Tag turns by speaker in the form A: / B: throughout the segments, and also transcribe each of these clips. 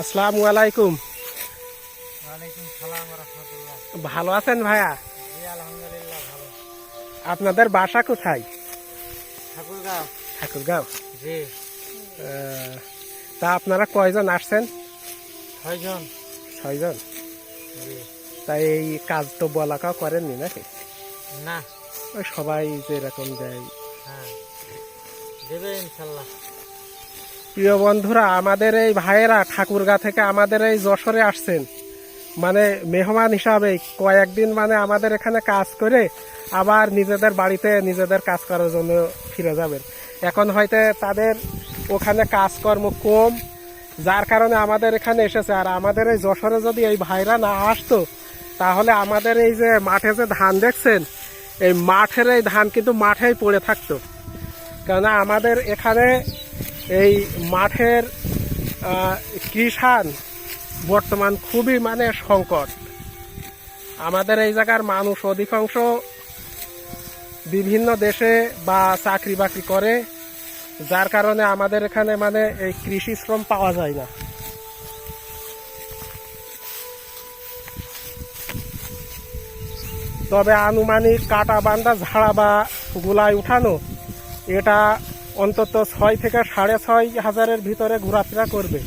A: আসসালামু আলাইকুম।
B: ওয়ালাইকুম
A: ভালো আছেন ভাইয়া? আপনাদের বাসা কোথায়?
B: ঠাকুরগাঁও।
A: ঠাকুরগাঁও।
B: জি।
A: তা আপনারা কয়জন আসছেন?
B: ছয়জন।
A: ছয়জন? তাই এই কাজ তো বলাকাও করেননি নাকি?
B: না।
A: ওই সবাই যেরকম দেয়।
B: হ্যাঁ। দেবে ইনশাল্লাহ।
A: প্রিয় বন্ধুরা, আমাদের এই ভাইয়েরা ঠাকুরগা থেকে আমাদের এই যশোরে আসছেন। মানে মেহমান হিসাবে কয়েকদিন মানে আমাদের এখানে কাজ করে আবার নিজেদের বাড়িতে নিজেদের কাজ করার জন্য ফিরে যাবেন। এখন হয়তো তাদের ওখানে কাজকর্ম কম, যার কারণে আমাদের এখানে এসেছে। আর আমাদের এই যশোরে যদি এই ভাইরা না আসতো, তাহলে আমাদের এই যে মাঠে যে ধান দেখছেন, এই মাঠের এই ধান কিন্তু মাঠেই পড়ে থাকতো। কেননা আমাদের এখানে এই মাঠের কৃষাণ বর্তমান খুবই মানে সংকট। আমাদের এই জায়গার মানুষ অধিকাংশ বিভিন্ন দেশে বা চাকরি বাকরি করে, যার কারণে আমাদের এখানে মানে এই কৃষি শ্রম পাওয়া যায় না। তবে আনুমানিক কাটা বান্দা, ঝাড়া বা গুলায় উঠানো, এটা অন্তত ছয় থেকে সাড়ে ছয় হাজারের ভিতরে ঘোরাফেরা করবে।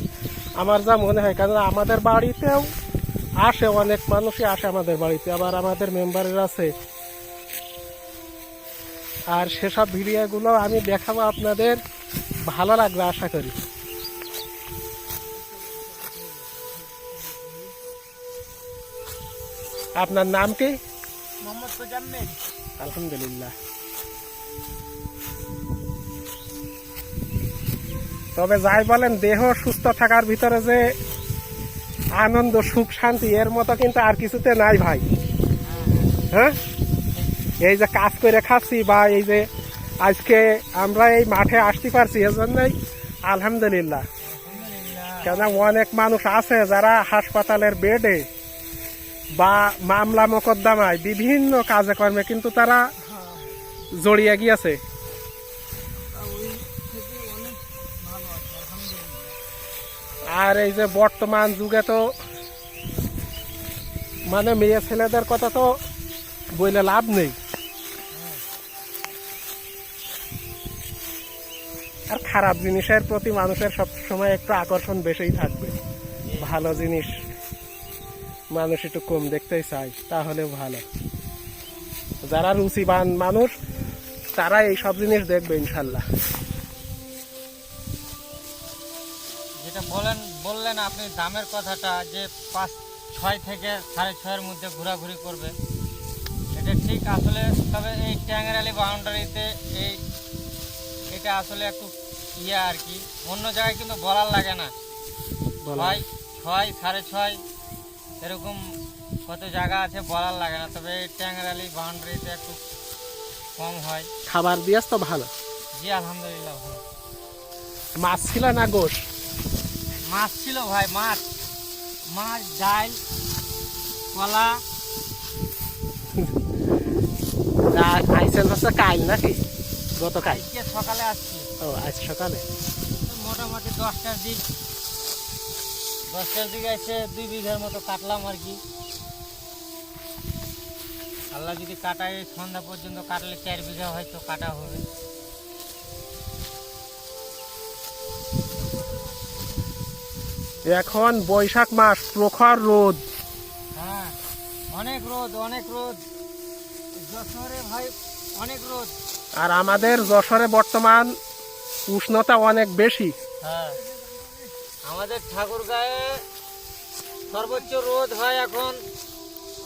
A: আমার যা মনে হয় কারণ আমাদের বাড়িতেও আসে অনেক মানুষই আসে আমাদের বাড়িতে আবার আমাদের মেম্বারের আছে। আর সেসব ভিডিওগুলো আমি দেখাবো আপনাদের ভালো লাগবে আশা করি। আপনার নাম কি?
B: মোহাম্মদ
A: আলহামদুলিল্লাহ। তবে যাই বলেন, দেহ সুস্থ থাকার ভিতরে যে আনন্দ, সুখ, শান্তি, এর মতো কিন্তু আর কিছুতে নাই ভাই। হ্যাঁ? এই যে কাজ করে খাচ্ছি বা এই যে আজকে আমরা এই মাঠে আসতে পারছি এর জন্যই আলহামদুলিল্লাহ।
B: আলহামদুলিল্লাহ
A: কেন অনেক মানুষ আছে যারা হাসপাতালের বেডে বা মামলা, মোকদ্দমায় বিভিন্ন কাজে কর্মে কিন্তু তারা জড়িয়ে গিয়েছে। আর এই যে বর্তমান যুগে তো মানে মেয়ে ছেলেদের কথা তো বইলে লাভ নেই। আর খারাপ জিনিসের প্রতি মানুষের সব সময় একটু আকর্ষণ বেশিই থাকবে। ভালো জিনিস মানুষ একটু কম দেখতেই চায় তাহলে ভালো। যারা রুচিবান মানুষ, তারা এই সব জিনিস দেখবে ইনশাল্লাহ।
B: বললেন আপনি দামের কথাটা যে পাঁচ ছয় থেকে সাড়ে ছয়ের মধ্যে ঘোরাঘুরি করবে। এটা ঠিক আসলে তবে এই ট্যাংরালি বাউন্ডারিতে এই এটা আসলে একটু ইয়ে আর কি। অন্য জায়গায় কিন্তু বলার লাগে না। ছয় ছয় সাড়ে ছয় এরকম কত জায়গা আছে বলার লাগে না। তবে এই ট্যাংরালি বাউন্ডারিতে একটু কম হয়।
A: খাবার দিয়াস তো ভালো।
B: জি আলহামদুলিল্লাহ ভালো।
A: মাছ ছিল না গোশ?
B: মাছ ছিল ভাই মাছ। মাছ ডাল কলা।
A: আর আইসেন হচ্ছে কাল নাকি? গতকাল?
B: সকালে আসছি।
A: ও আজ সকালে?
B: মোটামুটি দশটার দিক। দশটার দিকে এসে দুই বিঘার মতো কাটলাম আর কি। আল্লাহ যদি কাটায় সন্ধ্যা পর্যন্ত কাটলে চার বিঘা হয়তো কাটা হবে।
A: এখন বৈশাখ মাস প্রখর রোদ।
B: হ্যাঁ অনেক রোদ অনেক রোদ। যশোরে ভাই অনেক রোদ।
A: আর আমাদের যশোরে বর্তমান উষ্ণতা অনেক বেশি।
B: হ্যাঁ আমাদের ঠাকুরগাঁয়ে সর্বোচ্চ রোদ হয় এখন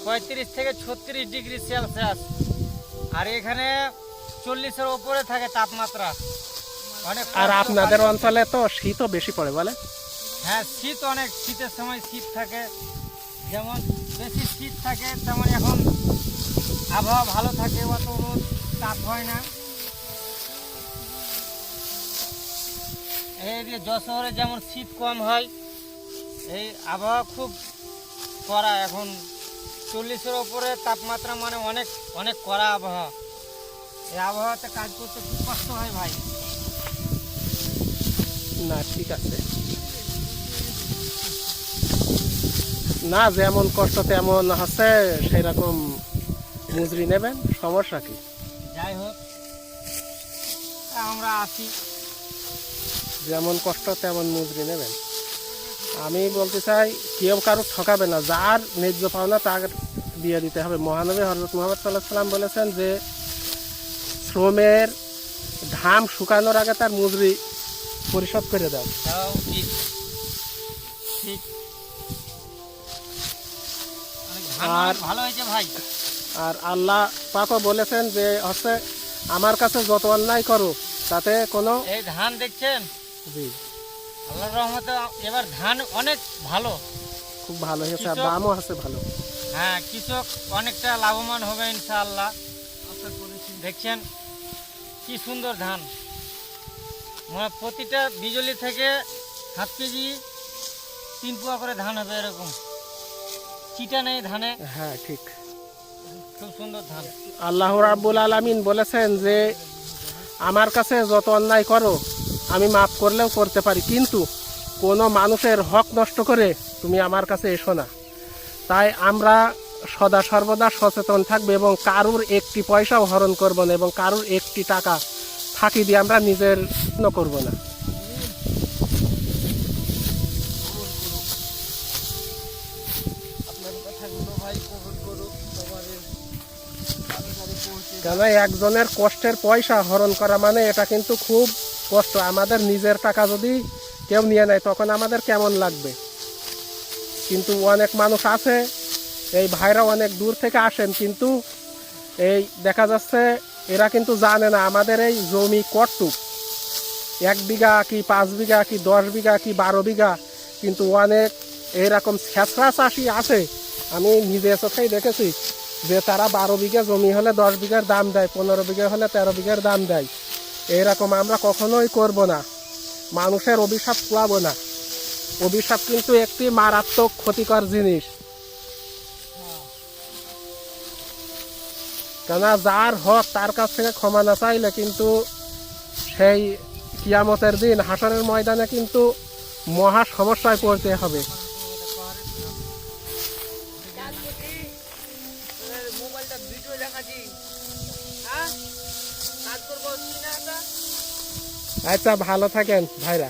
B: পঁয়ত্রিশ থেকে ছত্রিশ ডিগ্রি সেলসিয়াস। আর এখানে চল্লিশের ওপরে থাকে তাপমাত্রা। অনেক
A: আর আপনাদের অঞ্চলে তো শীতও বেশি পড়ে বলে?
B: হ্যাঁ শীত অনেক, শীতের সময় শীত থাকে। যেমন বেশি শীত থাকে, তেমন এখন আবহাওয়া ভালো থাকে, অত রোদ, তাপ হয় না। এই যে যশোরে যেমন শীত কম হয়, এই আবহাওয়া খুব কড়া। এখন চল্লিশের ওপরে তাপমাত্রা মানে অনেক অনেক কড়া আবহাওয়া। এই আবহাওয়াতে কাজ করতে খুব কষ্ট হয় ভাই।
A: না, ঠিক আছে। না যেমন কষ্ট তেমন হচ্ছে সেই রকম মজুরি নেবেন সমস্যা কি?
B: যাই হোক আমরা আছি।
A: যেমন কষ্ট তেমন মজুরি নেবেন। আমি বলতে চাই কেউ কারও ঠকাবে না যার ন্যায্য পাওনা তার দিয়ে দিতে হবে। মহানবী হজরত মোহাম্মদ সাল্লাহ সাল্লাম বলেছেন যে শ্রমের ধাম শুকানোর আগে তার মজুরি পরিশোধ করে দাও।
B: ঠিক।
A: আর-
B: ভালো হয়েছে ভাই।
A: আর আল্লাহ পাকও বলেছেন যে হচ্ছে আমার কাছে যত অন্যায় করো তাতে কোনো
B: এই ধান দেখছেন?
A: জি।
B: আল্লাহর রহমতে এবার ধান অনেক ভালো।
A: খুব ভালো হয়েছে আর দামও আছে ভালো।
B: হ্যাঁ কৃষক অনেকটা লাভবান হবে ইনশাআল্লাহ। দেখছেন? কি সুন্দর ধান। মানে প্রতিটা বিজলি থেকে হাফ কেজি তিন পোয়া করে ধান হবে এরকম। চিটা নেই ধানে।
A: হ্যাঁ ঠিক।
B: খুব সুন্দর ধান।
A: আল্লাহ রাব্বুল আলামিন বলেছেন যে আমার কাছে যত অন্যায় করো আমি মাফ করলেও করতে পারি। কিন্তু কোনো মানুষের হক নষ্ট করে তুমি আমার কাছে এসো না। তাই আমরা সদা সর্বদা সচেতন থাকবে এবং কারুর একটি পয়সাও হরণ করব না এবং কারুর একটি টাকা ফাঁকি দিয়ে আমরা নিজের যত্ন করব না। কেন একজনের কষ্টের পয়সা হরণ করা মানে এটা কিন্তু খুব কষ্ট। আমাদের নিজের টাকা যদি কেউ নিয়ে নেয়, তখন আমাদের কেমন লাগবে? কিন্তু অনেক মানুষ আছে, এই ভাইরা অনেক দূর থেকে আসেন, কিন্তু এই দেখা যাচ্ছে এরা কিন্তু জানে না, আমাদের এই জমি কটুক এক বিঘা কি পাঁচ বিঘা কি দশ বিঘা কি বারো বিঘা? কিন্তু অনেক এইরকম ছেঁচড়া চাষি আছে আমি নিজে চোখেই দেখেছি যে তারা বারো বিঘা জমি হলে দশ বিঘার দাম দেয় পনেরো বিঘা হলে তেরো বিঘার দাম দেয়। এইরকম আমরা কখনোই করব না। মানুষের অভিশাপ কুয়াবো না। অভিশাপ কিন্তু একটি মারাত্মক ক্ষতিকর জিনিস। কেননা যার হক তার কাছ থেকে ক্ষমা না চাইলে কিন্তু সেই কিয়ামতের দিন হাসরের ময়দানে কিন্তু মহা সমস্যায় পড়তে হবে। আচ্ছা ভালো থাকেন ভাইরা।